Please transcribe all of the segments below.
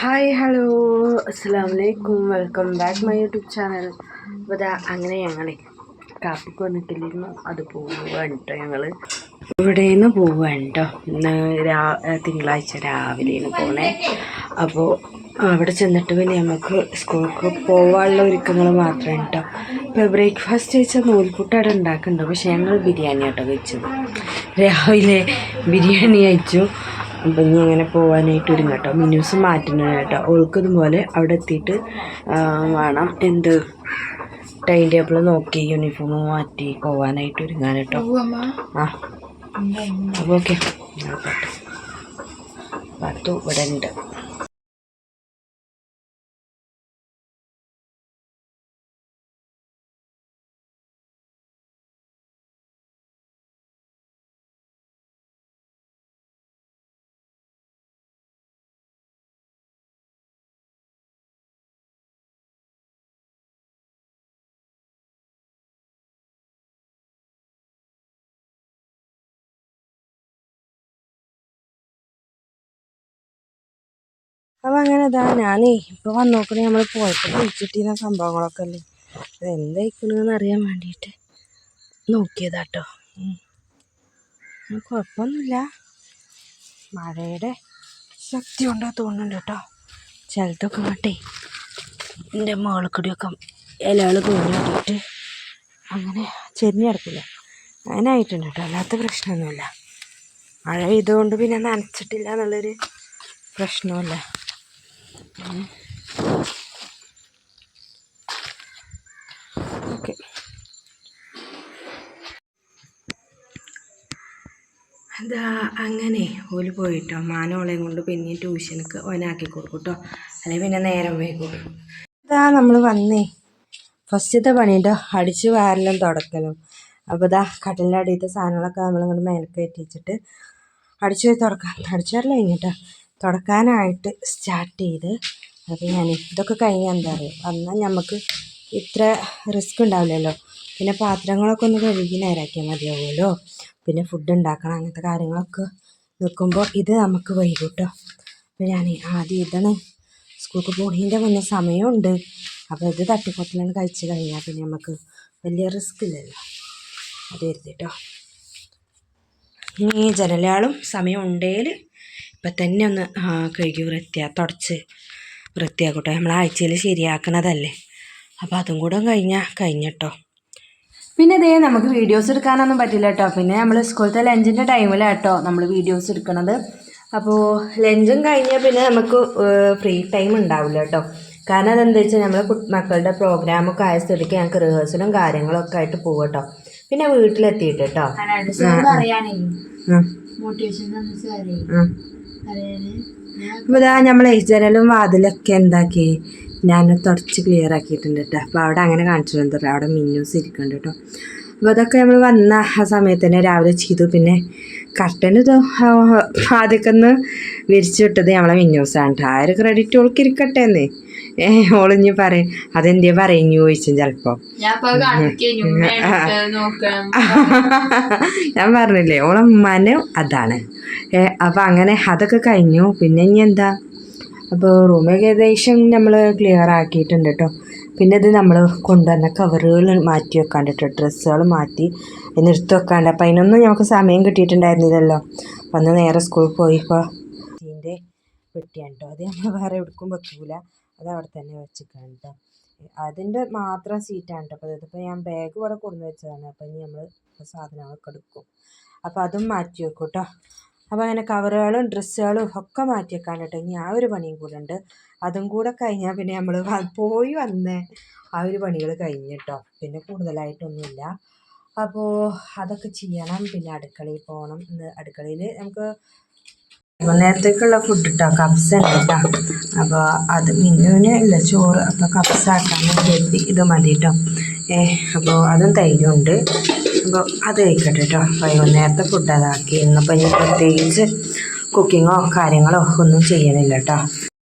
Hi hello അസ്സാം വലൈക്കും welcome back my YouTube channel അപ്പോൾ അങ്ങനെ ഞങ്ങൾ കാപ്പിക്ക് വന്നിട്ടില്ലായിരുന്നു അത് പോവുകയാണ് കേട്ടോ ഞങ്ങൾ ഇവിടെ നിന്ന് പോവുകയാണ് കേട്ടോ ഇന്ന് രാ തിങ്കളാഴ്ച രാവിലെയാണ് പോണേ. അപ്പോൾ അവിടെ ചെന്നിട്ട് പിന്നെ നമുക്ക് സ്കൂൾക്ക് പോകാനുള്ള ഒരുക്കങ്ങൾ മാത്രമേ കേട്ടോ ഇപ്പോൾ ബ്രേക്ക്ഫാസ്റ്റ് കഴിച്ചാൽ നൂൽപുട്ട് അവിടെ ഉണ്ടാക്കുന്നുണ്ട്. പക്ഷേ ഞങ്ങൾ ബിരിയാണി കേട്ടോ കഴിച്ചത്. രാവിലെ ബിരിയാണി കഴിച്ചു. അപ്പം ഇനി അങ്ങനെ പോകാനായിട്ട് ഒരുങ്ങ കേട്ടോ. മിന്യൂസ് മാറ്റുന്നത് കേട്ടോ. ഒഴുക്കുന്നതുപോലെ അവിടെ എത്തിയിട്ട് വേണം എന്ത് ടൈം ടേബിൾ നോക്കി യൂണിഫോം മാറ്റി പോകാനായിട്ട് ഒരുങ്ങാൻ കേട്ടോ. ആ. അപ്പോൾ ഓക്കെ പത്തു ഇവിടെ ഉണ്ട്. അപ്പം അങ്ങനെ ഇതാ ഞാനേ ഇപ്പോൾ വന്ന് നോക്കണേ നമ്മൾ പോയപ്പോൾ കുളിച്ചിട്ടിരുന്ന സംഭവങ്ങളൊക്കെ അല്ലേ? എന്തായിക്കണെന്ന് അറിയാൻ വേണ്ടിയിട്ട് നോക്കിയതാട്ടോ. കുഴപ്പമൊന്നുമില്ല മഴയുടെ ശക്തി കൊണ്ടോ തോന്നുന്നുണ്ട് കേട്ടോ. ചിലത്തൊക്കെ ഇങ്ങോട്ടേ എന്റെ മുകളിൽ ഇലകൾ തോന്നിട്ട് അങ്ങനെ ചെരിഞ്ഞ് കിടക്കില്ല? അങ്ങനെ ആയിട്ടുണ്ട് കേട്ടോ അല്ലാത്ത പ്രശ്നമൊന്നുമില്ല. മഴ പെയ്തുകൊണ്ട് പിന്നെ നനച്ചിട്ടില്ല എന്നുള്ളൊരു പ്രശ്നമല്ല ഓക്കെ അതാ അങ്ങനെ ഓൽ പോയിട്ടോ. മാനോളെയും കൊണ്ട് പിന്നെ ട്യൂഷനൊക്കെ ഓനാക്കി കൊടുക്കും കേട്ടോ അല്ലെങ്കിൽ പിന്നെ നേരം വൈകും. ഇതാ നമ്മൾ വന്നേ. ഫസ്റ്റത്തെ പണിയുണ്ടോ. അടിച്ച് വാരലും തുടക്കലും. അപ്പോൾ ഇതാ കടലിന്റെ അടിയത്തെ സാധനങ്ങളൊക്കെ നമ്മളിങ്ങോട്ട് മേലേക്ക് എത്തിച്ചിട്ട് അടിച്ച് തുടക്കാം. അടിച്ചു വരല കഴിഞ്ഞിട്ടോ. തുടക്കാനായിട്ട് സ്റ്റാർട്ട് ചെയ്ത്. അപ്പോൾ ഞാൻ ഇതൊക്കെ കഴിഞ്ഞാൽ എന്താ പറയുക എന്നാൽ നമുക്ക് ഇത്ര റിസ്ക് ഉണ്ടാവില്ലല്ലോ. പിന്നെ പാത്രങ്ങളൊക്കെ ഒന്ന് കഴുകി നേരാക്കിയാൽ മതിയാവുമല്ലോ. പിന്നെ ഫുഡ് ഉണ്ടാക്കണം അങ്ങനത്തെ കാര്യങ്ങളൊക്കെ നിൽക്കുമ്പോൾ ഇത് നമുക്ക് വൈകും കേട്ടോ അപ്പോൾ ഞാൻ ആദ്യം ഇതാണ് സ്കൂൾക്ക് പോണതിന്റെ മുന്നേ സമയമുണ്ട്. അപ്പോൾ ഇത് തട്ടിക്കൊട്ടിലാണ് കഴിച്ച് കഴിഞ്ഞാൽ പിന്നെ നമുക്ക് വലിയ റിസ്ക് ഇല്ലല്ലോ. അത് കരുതിട്ടോ ഇനി ജനലാളും സമയം ഉണ്ടെങ്കിൽ ഇപ്പം തന്നെ ഒന്ന് ആ, കഴുകി വൃത്തിയാ തുടച്ച് വൃത്തിയാക്കട്ടെ. നമ്മൾ ആഴ്ചയിൽ ശരിയാക്കണതല്ലേ. അപ്പോൾ അതും കൂടെ കഴിഞ്ഞാൽ കഴിഞ്ഞട്ടോ. പിന്നെ ഇതേ നമുക്ക് വീഡിയോസ് എടുക്കാനൊന്നും പറ്റില്ല കേട്ടോ. പിന്നെ നമ്മൾ സ്കൂളത്തെ ലഞ്ചിന്റെ ടൈമിലാട്ടോ നമ്മൾ വീഡിയോസ് എടുക്കണത്. അപ്പോൾ ലഞ്ചും കഴിഞ്ഞാൽ പിന്നെ നമുക്ക് ഫ്രീ ടൈം ഉണ്ടാവില്ല കേട്ടോ. കാരണം അതെന്താ വെച്ചാൽ നമ്മൾ മക്കളുടെ പ്രോഗ്രാമൊക്കെ ആയ സ്ഥിതിക്ക് ഞങ്ങൾക്ക് റിഹേഴ്സലും കാര്യങ്ങളൊക്കെ ആയിട്ട് പോകും കേട്ടോ. പിന്നെ വീട്ടിലെത്തിയിട്ട് കേട്ടോ. മോട്ടിവേഷൻ അപ്പോൾ ഇതാ നമ്മൾ ജനലും വാതിലൊക്കെ എന്താക്കി? ഞാൻ തുടച്ച് ക്ലിയർ ആക്കിയിട്ടുണ്ട് കേട്ടോ അപ്പോൾ അവിടെ അങ്ങനെ കേട്ടോ അവിടെ മിന്നൂസ് ഇരിക്കുന്നുണ്ട് കേട്ടോ അപ്പോൾ അതൊക്കെ നമ്മൾ വന്ന ആ സമയത്ത് തന്നെ രാവിലെ ചെയ്തു. പിന്നെ കർട്ടൻ ഇത് ആദ്യമൊക്കെ ഒന്ന് വിരിച്ചു വിട്ടത് നമ്മളെ മിന്നൂസാണ് കേട്ടോ ആ ഒരു ക്രെഡിറ്റ് ഓൾക്ക് ഇരിക്കട്ടെ എന്ന്. ഏ ഓളിഞ്ഞ് പറയും അതെന്തേ പറയുന്നു ചോദിച്ചും ചിലപ്പോൾ ഞാൻ പറഞ്ഞില്ലേ ഓളെ മനം അതാണ്. ഏ, അപ്പം അങ്ങനെ അതൊക്കെ കഴിഞ്ഞു. പിന്നെ ഇനി എന്താ? അപ്പോൾ റൂം ഏകദേശം നമ്മൾ ക്ലിയർ ആക്കിയിട്ടുണ്ട് കേട്ടോ പിന്നെ ഇത് നമ്മൾ കൊണ്ടുവന്ന കവറുകൾ മാറ്റി വെക്കാണ്ട് കേട്ടോ ഡ്രസ്സുകൾ മാറ്റി നിർത്തി വെക്കാണ്ട്. അപ്പം അതിനൊന്നും നമുക്ക് സമയം കിട്ടിയിട്ടുണ്ടായിരുന്നില്ലല്ലോ. വന്ന് നേരെ സ്കൂളിൽ പോയിപ്പോൾ ഇതിന്റെ പെട്ടിയാണ് കേട്ടോ അത് നമ്മൾ വേറെ എവിടേക്കും വെക്കൂല. അത് അവിടെ തന്നെ വെച്ചിട്ടാണ് കേട്ടോ അതിന്റെ മാത്രം സീറ്റാണ് കേട്ടോ അപ്പോൾ ഇതിപ്പോൾ ഞാൻ ബാഗ് ഇവിടെ കൊണ്ടുവച്ചതാണ്. വെച്ചതാണ് അപ്പോൾ ഇനി നമ്മൾ സാധനങ്ങളൊക്കെ എടുക്കും. അപ്പോൾ അതും മാറ്റി വെക്കും കേട്ടോ അപ്പോൾ അങ്ങനെ കവറുകളും ഡ്രസ്സുകളും ഒക്കെ മാറ്റി വെക്കാൻ കേട്ടോ ഇനി ആ ഒരു പണിയും കൂടെ ഉണ്ട് അതും കൂടെ കഴിഞ്ഞാൽ പിന്നെ നമ്മൾ പോയി വന്ന് ആ ഒരു പണികൾ കഴിഞ്ഞ് കേട്ടോ പിന്നെ കൂടുതലായിട്ടൊന്നുമില്ല. അപ്പോൾ അതൊക്കെ ചെയ്യണം. പിന്നെ അടുക്കളയിൽ പോകണം. അടുക്കളയിൽ നമുക്ക് നേരത്തേക്കുള്ള ഫുഡ് കിട്ടാം കപ്സ് ഉണ്ട് കേട്ടോ അപ്പോൾ അത് മിന്നുവിന് ഇല്ല ചോറ് അപ്പോൾ കപ്സ് ആക്കാൻ കരുതി ഇത് മതി കേട്ടോ ഏ അപ്പോൾ അതും തൈരും ഉണ്ട്. അപ്പോൾ അത് കഴിക്കട്ടെ കേട്ടോ വൈകുന്നേരത്തെ ഫുഡ് അതാക്കി. ഇന്നിപ്പോൾ ഇനി പ്രത്യേകിച്ച് കുക്കിങ്ങോ കാര്യങ്ങളോ ഒന്നും ചെയ്യണില്ല കേട്ടോ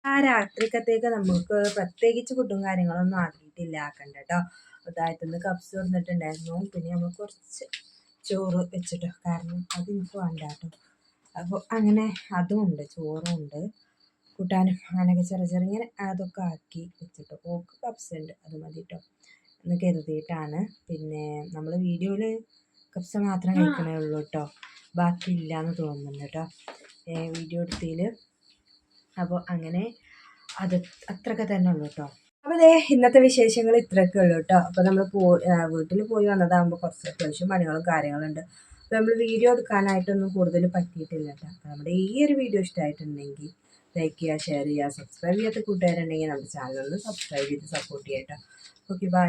ആ രാത്രിക്കത്തേക്ക് നമുക്ക് പ്രത്യേകിച്ച് ഫുഡും കാര്യങ്ങളൊന്നും ആക്കിയിട്ടില്ല ആക്കണ്ട കേട്ടോ അതായത്തുനിന്ന് കപ്സ് വന്നിട്ടുണ്ടായിരുന്നു പിന്നെ നമ്മൾ കുറച്ച് ചോറ് വെച്ചിട്ടോ. കാരണം അത് എനിക്ക് വേണ്ട കേട്ടോ അപ്പോൾ അങ്ങനെ അതും ഉണ്ട് ചോറും ഉണ്ട്. കൂട്ടാനും അങ്ങനെയൊക്കെ ചെറിയ ചെറിയ അതൊക്കെ ആക്കി വെച്ചിട്ടോ. ഓക്ക് കപ്സ് ഉണ്ട് അത് മതി കേട്ടോ എന്ന് കരുതിയിട്ടാണ്. പിന്നെ നമ്മൾ വീഡിയോയിൽ കപ്സ മാത്രം കഴിക്കണേ ഉള്ളൂ കേട്ടോ ബാക്കി എന്ന് തോന്നുന്നുണ്ട് കേട്ടോ വീഡിയോ എടുത്തിൽ അപ്പോൾ അങ്ങനെ അത് അത്രയൊക്കെ തന്നെ ഉള്ളൂ കേട്ടോ അപ്പോൾ ദേ ഇന്നത്തെ വിശേഷങ്ങൾ ഇത്രയൊക്കെ ഉള്ളൂ കേട്ടോ അപ്പോൾ നമ്മൾ പോ വീട്ടിൽ പോയി വന്നതാകുമ്പോൾ കുറച്ച് അത്യാവശ്യം പണികളും കാര്യങ്ങളുണ്ട്. അപ്പോൾ നമ്മൾ വീഡിയോ എടുക്കാനായിട്ടൊന്നും കൂടുതൽ പറ്റിയിട്ടില്ല കേട്ടോ അപ്പോൾ നമ്മുടെ ഈ ഒരു വീഡിയോ ഇഷ്ടമായിട്ടുണ്ടെങ്കിൽ ലൈക്ക് ചെയ്യുക ഷെയർ ചെയ്യുക സബ്സ്ക്രൈബ് ചെയ്യാത്ത കൂട്ടുകാരുണ്ടെങ്കിൽ നമ്മുടെ ചാനൽ സബ്സ്ക്രൈബ് ചെയ്ത് സപ്പോർട്ട് ചെയ്യാം കേട്ടോ ഓക്കെ ബൈ